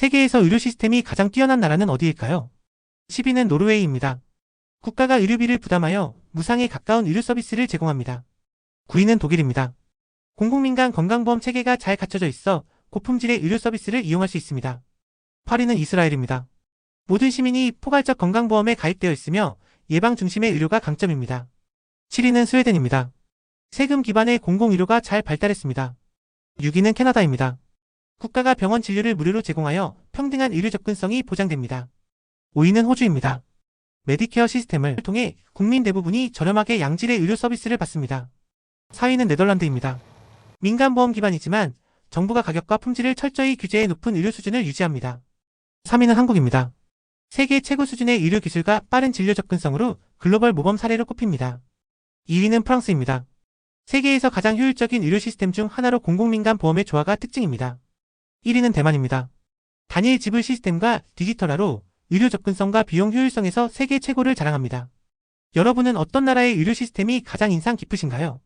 세계에서 의료 시스템이 가장 뛰어난 나라는 어디일까요? 10위는 노르웨이입니다. 국가가 의료비를 부담하여 무상에 가까운 의료 서비스를 제공합니다. 9위는 독일입니다. 공공민 간 건강보험 체계가 잘 갖춰져 있어 고품질의 의료 서비스를 이용할 수 있습니다. 8위는 이스라엘입니다. 모든 시민이 포괄적 건강보험에 가입되어 있으며 예방 중심의 의료가 강점입니다. 7위는 스웨덴입니다. 세금 기반의 공공의료가 잘 발달했습니다. 6위는 캐나다입니다. 국가가 병원 진료를 무료로 제공하여 평등한 의료 접근성이 보장됩니다. 5위는 호주입니다. 메디케어 시스템을 통해 국민 대부분이 저렴하게 양질의 의료 서비스를 받습니다. 4위는 네덜란드입니다. 민간보험 기반이지만 정부가 가격과 품질을 철저히 규제해 높은 의료 수준을 유지합니다. 3위는 한국입니다. 세계 최고 수준의 의료 기술과 빠른 진료 접근성으로 글로벌 모범 사례로 꼽힙니다. 2위는 프랑스입니다. 세계에서 가장 효율적인 의료 시스템 중 하나로 공공민간 보험의 조화가 특징입니다. 1위는 대만입니다. 단일 지불 시스템과 디지털화로 의료 접근성과 비용 효율성에서 세계 최고를 자랑합니다. 여러분은 어떤 나라의 의료 시스템이 가장 인상 깊으신가요?